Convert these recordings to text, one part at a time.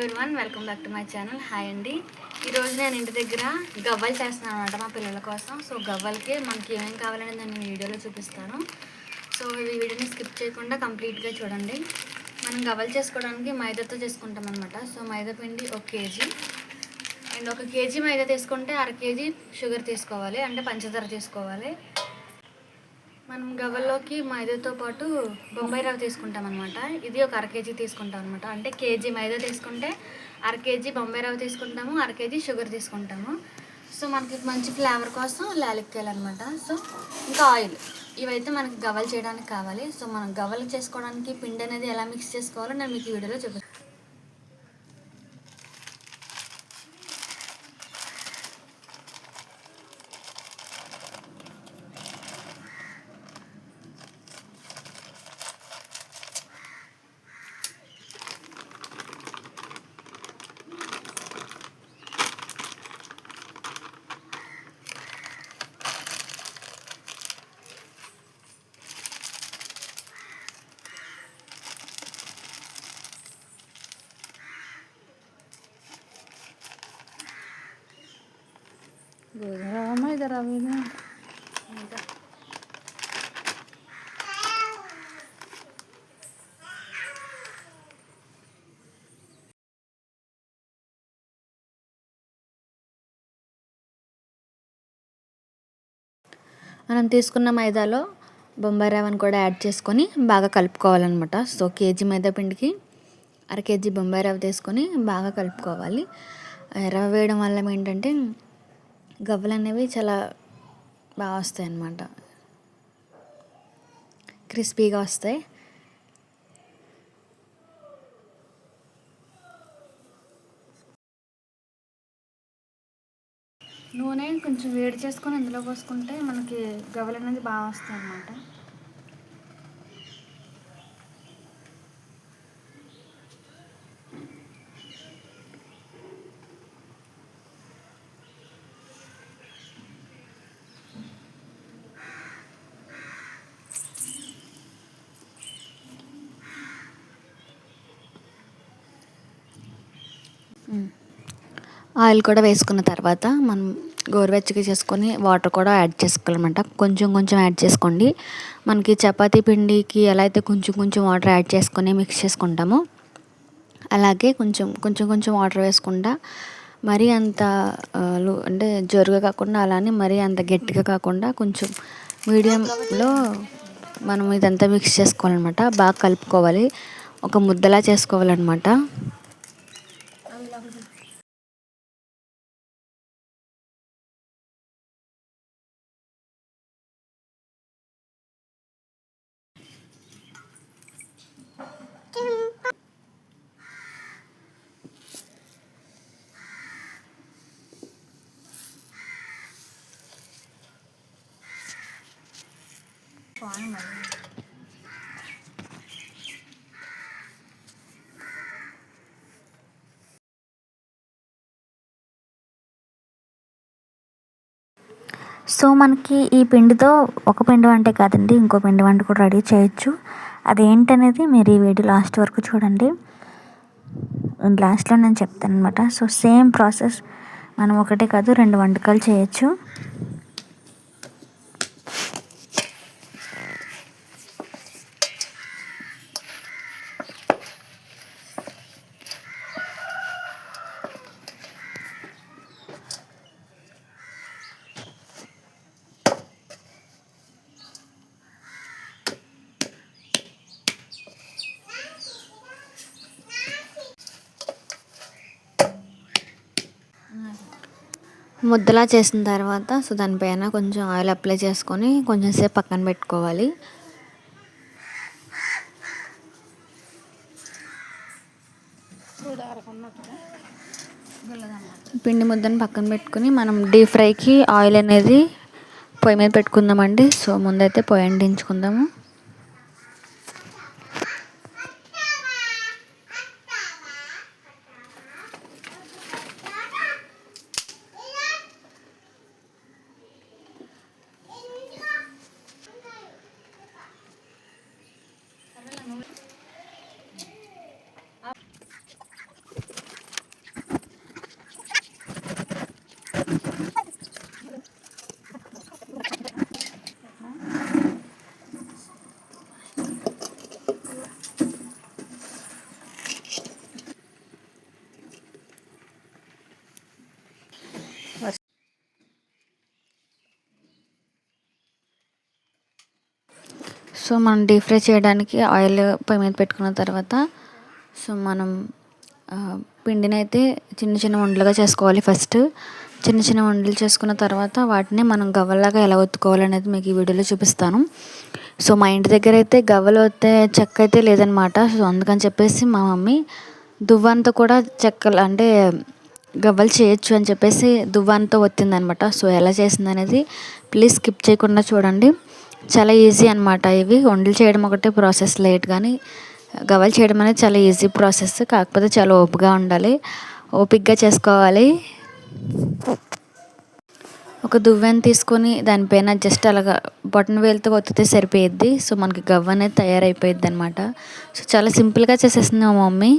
Everyone welcome back to my channel hi అండి. ఈరోజు నేను ఇంటి దగ్గర గవ్వలు చేస్తున్నాను అనమాట మా పిల్లల కోసం. సో గవ్వలకి మనకి ఏమేమి కావాలని నేను వీడియోలో చూపిస్తాను. సో ఈ వీడియోని స్కిప్ చేయకుండా కంప్లీట్గా చూడండి. మనం గవ్వలు చేసుకోవడానికి మైదాతో చేసుకుంటాం అనమాట సో మైదా పిండి ఒక కేజీ. అండ్ ఒక కేజీ మైదా తీసుకుంటే అర కేజీ షుగర్ తీసుకోవాలి. అంటే పంచదార తీసుకోవాలి. మనం గవ్వల్లోకి మైదాతో పాటు బొంబాయి రవ్వ తీసుకుంటాం అనమాట ఇది ఒక అర కేజీ తీసుకుంటాం అనమాట అంటే కేజీ మైదా తీసుకుంటే అర కేజీ బొంబాయి రవ్వ తీసుకుంటాము అర కేజీ షుగర్ తీసుకుంటాము. సో మనకి మంచి ఫ్లేవర్ కోసం లాలిక్కాయలు అనమాట సో ఇంకా ఆయిల్. ఇవైతే మనకి గవ్వలు చేయడానికి కావాలి. సో మనం గవ్వలు చేసుకోవడానికి పిండి అనేది ఎలా మిక్స్ చేసుకోవాలో నేను మీకు ఈ వీడియోలో చూపిస్తాను గోధుమ రవ్వ ఇంకా. మనం తీసుకున్న మైదాలో బొంబాయి రవ్వను కూడా యాడ్ చేసుకొని బాగా కలుపుకోవాలన్నమాట. సో కేజీ మైదా పిండికి అర కేజీ బొంబాయి రవ్వ తీసుకొని బాగా కలుపుకోవాలి. రవ్వ వేయడం వల్ల ఏంటంటే గవ్వలు అనేవి చాలా బాగా వస్తాయి అన్నమాట క్రిస్పీగా వస్తాయి. నూనె కొంచెం వేడి చేసుకొని ఇందులో పోసుకుంటే మనకి గవ్వలు అనేది బాగా వస్తాయి అన్నమాట ఆయిల్ కూడా వేసుకున్న తర్వాత మనం గోరువెచ్చగా చేసుకొని వాటర్ కూడా యాడ్ చేసుకోవాలన్నమాట. కొంచెం కొంచెం యాడ్ చేసుకోండి. మనకి చపాతీ పిండికి ఎలా అయితే కొంచెం కొంచెం వాటర్ యాడ్ చేసుకొని మిక్స్ చేసుకుంటామో అలాగే కొంచెం కొంచెం కొంచెం వాటర్ వేసుకుంటా మరీ అంత అంటే జోరుగా కాకుండా అలానే మరీ అంత గట్టిగా కాకుండా కొంచెం మీడియంలో మనం ఇదంతా మిక్స్ చేసుకోవాలన్నమాట. బాగా కలుపుకోవాలి. ఒక ముద్దలా చేసుకోవాలన్నమాట. సో మనకి ఈ పిండితో ఒక పిండి వంటే కాదండి ఇంకో పిండి వంట కూడా రెడీ చేయొచ్చు. అదేంటనేది మీరు ఈ వీడియో లాస్ట్ వరకు చూడండి. లాస్ట్లో నేను చెప్తాను అనమాట సో సేమ్ ప్రాసెస్ మనం ఒకటే కాదు రెండు వంటకాలు చేయొచ్చు. ముద్దలా చేసిన తర్వాత సో దానిపైన కొంచెం ఆయిల్ అప్లై చేసుకొని కొంచెం సేపు పక్కన పెట్టుకోవాలి. పిండి ముద్దను పక్కన పెట్టుకుని మనం డీప్ ఫ్రైకి ఆయిల్ అనేది పొయ్యి మీద పెట్టుకుందామండి. సో ముందైతే పొయ్యి అంటించుకుందాము సో మనం డీప్ ఫ్రై చేయడానికి ఆయిల్ పొయ్యి మీద పెట్టుకున్న తర్వాత సో మనం పిండిని అయితే చిన్న చిన్న ఉండలుగా చేసుకోవాలి ఫస్ట్. చిన్న చిన్న ఉండలు చేసుకున్న తర్వాత వాటిని మనం గవ్వలాగా ఎలా ఒత్తుకోవాలనేది మీకు ఈ వీడియోలో చూపిస్తాను. సో మా ఇంటి దగ్గర అయితే గవ్వలు వస్తే చెక్క అయితే లేదనమాట. సో అందుకని చెప్పేసి మా మమ్మీ దువ్వంతో కూడా చెక్కలు అంటే గవ్వలు చేయొచ్చు అని చెప్పేసి దువ్వంతో ఒత్తిందనమాట. సో ఎలా చేసింది అనేది ప్లీజ్ స్కిప్ చేయకుండా చూడండి. చాలా ఈజీ అనమాట ఇవి. వండలు చేయడం ఒకటే ప్రాసెస్ లేట్ కానీ గవ్వలు చేయడం అనేది చాలా ఈజీ ప్రాసెస్ కాకపోతే చాలా ఓపికగా ఉండాలి. ఓపికగా చేసుకోవాలి. ఒక దువ్వెన తీసుకొని దానిపైన జస్ట్ అలాగా బటన్ వేలుతో ఒత్తితే సరిపోయిద్ది. సో మనకి గవ్వ అనేది తయారైపోయిద్ది అనమాట సో చాలా సింపుల్గా చేసేసింది మా మమ్మీ.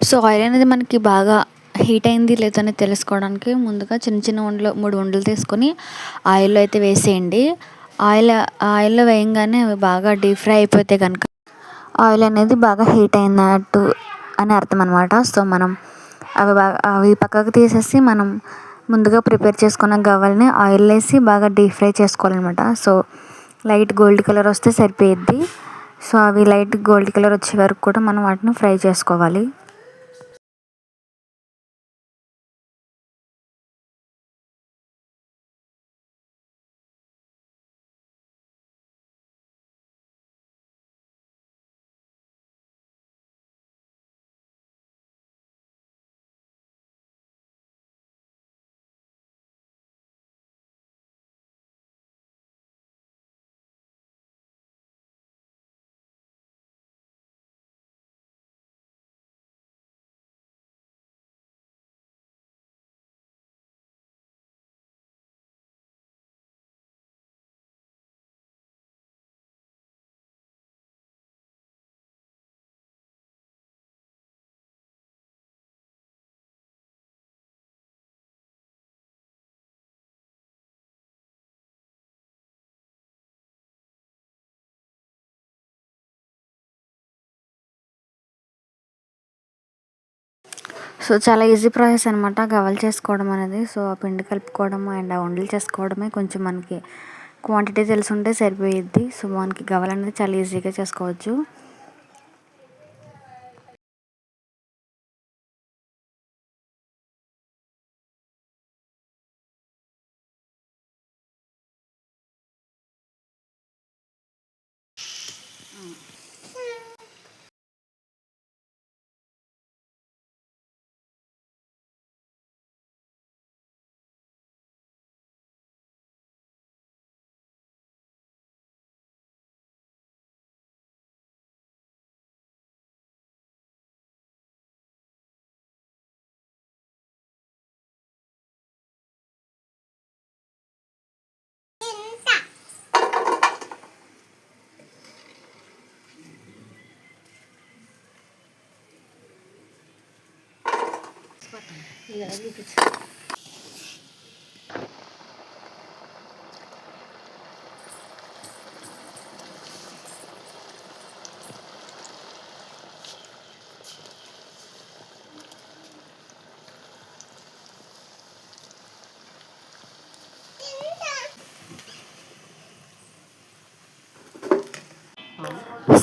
సో ఆయిల్ అనేది మనకి బాగా హీట్ అయింది లేదని తెలుసుకోవడానికి ముందుగా చిన్న చిన్న ఉండలు మూడు ఉండలు తీసుకొని ఆయిల్లో అయితే వేసేయండి. ఆయిల్ ఆయిల్లో వేయంగానే అవి బాగా డీప్ ఫ్రై అయిపోతే కనుక ఆయిల్ అనేది బాగా హీట్ అయినట్టు అని అర్థం అనమాట సో మనం అవి బాగా అవి పక్కకు తీసేసి మనం ముందుగా ప్రిపేర్ చేసుకున్న గవ్వల్ని ఆయిల్ వేసి బాగా డీప్ ఫ్రై చేసుకోవాలన్నమాట సో లైట్ గోల్డ్ కలర్ వస్తే సరిపోయిద్ది. సో అవి లైట్ గోల్డ్ కలర్ వచ్చే వరకు కూడా మనం వాటిని ఫ్రై చేసుకోవాలి. సో చాలా ఈజీ ప్రాసెస్ అనమాట గవ్వలు చేసుకోవడం అనేది. సో ఆ పిండి కలుపుకోవడం అండ్ ఆ ఉండలు చేసుకోవడమే కొంచెం మనకి క్వాంటిటీ తెలిసి ఉంటే సరిపోయిద్ది. సో మనకి గవ్వలు అనేది చాలా ఈజీగా చేసుకోవచ్చు.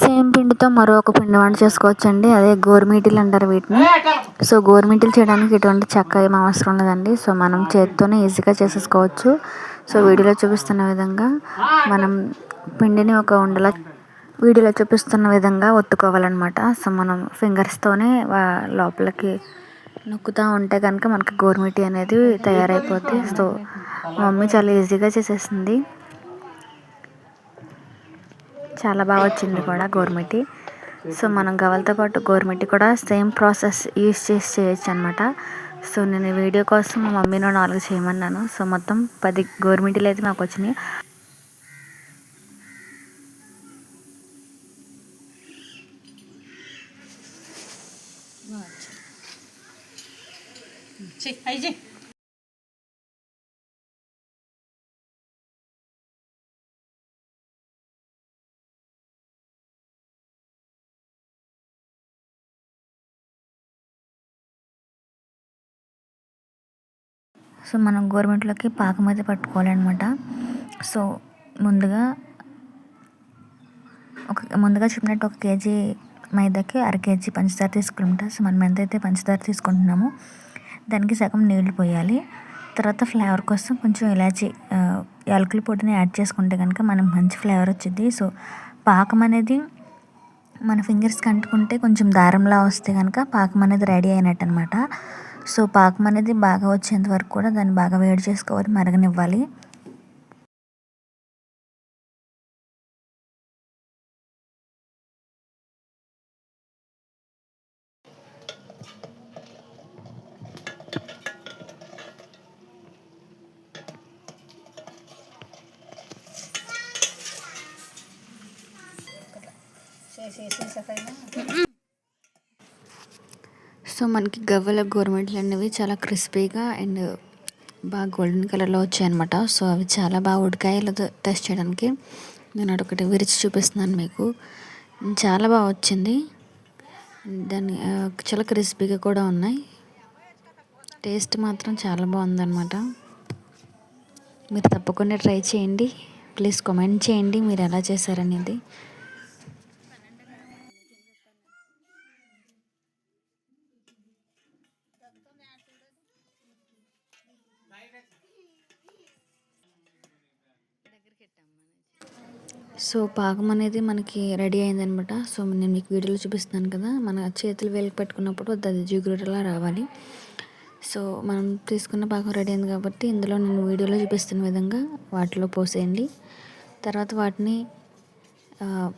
సేమ్ పిండితో మరొక పిండి వంట చేసుకోవచ్చండి. అదే గోరుమీటీలు అంటారు వీటిని. సో గోరుమీటీలు చేయడానికి ఎటువంటి చెక్క ఏం అవసరం లేదండి. సో మనం చేతితోనే ఈజీగా చేసేసుకోవచ్చు. సో వీడియోలో చూపిస్తున్న విధంగా మనం పిండిని ఒక ఉండలా వీడియోలో చూపిస్తున్న విధంగా ఒత్తుకోవాలన్నమాట. సో మనం ఫింగర్స్తోనే లోపలికి నొక్కుతూ ఉంటే కనుక మనకి గోరుమిటి అనేది తయారైపోతే సో మమ్మీ చాలా ఈజీగా చేసేసింది. చాలా బాగా వచ్చింది కూడా గోరుమిట్టి సో మనం గవలతో పాటు గోరుమెట్టి కూడా సేమ్ ప్రాసెస్ యూస్ చేసి చేయొచ్చు అనమాట సో నేను వీడియో కోసం మా మమ్మీలో నాలుగు చేయమన్నాను. సో మొత్తం పది గోరుమిట్టిలు అయితే నాకు వచ్చినాయి. చెయ్యి సో మనం గవర్నమెంట్లోకి పాకం అయితే పట్టుకోవాలన్నమాట. సో ముందుగా ఒక ముందుగా చెప్పినట్టు ఒక కేజీ మైదాకి అర కేజీ పంచదార తీసుకుంటాం. సో మనం ఎంతైతే పంచదార తీసుకుంటున్నామో దానికి సగం నీళ్ళు పోయాలి. తర్వాత ఫ్లేవర్ కోసం కొంచెం ఇలాచి యాలకుల పొడిని యాడ్ చేసుకుంటే కనుక మనకు మంచి ఫ్లేవర్ వచ్చింది సో పాకం అనేది మన ఫింగర్స్కి అంటుకుంటే కొంచెం దారంలా వస్తే కనుక పాకం అనేది రెడీ అయినట్టు అనమాట సో పాకం అనేది బాగా వచ్చేంత వరకు కూడా దాన్ని బాగా వేడి చేసుకోవాలి మరగనివ్వాలి. సో మనకి గవ్వల గోరుమిట్లు అనేవి చాలా క్రిస్పీగా అండ్ బాగా గోల్డెన్ కలర్లో వచ్చాయి అనమాట సో అవి చాలా బాగా ఉడికాయి టెస్ట్ చేయడానికి. నేను అదొకటి విరిచి చూపిస్తున్నాను మీకు. చాలా బాగా వచ్చింది. దాన్ని చాలా క్రిస్పీగా కూడా ఉన్నాయి. టేస్ట్ మాత్రం చాలా బాగుందన్నమాట. మీరు తప్పకుండా ట్రై చేయండి. ప్లీజ్ కామెంట్ చేయండి మీరు ఎలా చేశారనేది. సో పాకం అనేది మనకి రెడీ అయిందనమాట. సో నేను మీకు వీడియోలో చూపిస్తున్నాను కదా మన చేతులు వేలు పెట్టుకున్నప్పుడు అది జిగురులా రావాలి. సో మనం తీసుకున్న పాకం రెడీ అయింది కాబట్టి ఇందులో నేను వీడియోలో చూపిస్తున్న విధంగా వాటిలో పోసేయండి. తర్వాత వాటిని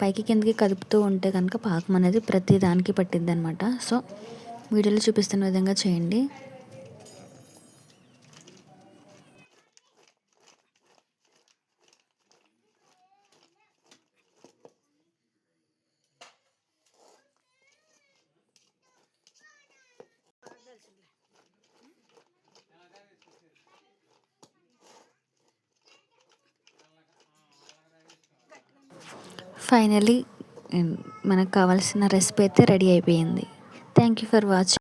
పైకి కిందకి కదుపుతూ ఉంటే కనుక పాకం అనేది ప్రతి దానికి పట్టిద్ది అనమాట సో వీడియోలో చూపిస్తున్న విధంగా చేయండి. ఫైనలీ మనకు కావాల్సిన రెసిపీ అయితే రెడీ అయిపోయింది. Thank you for watching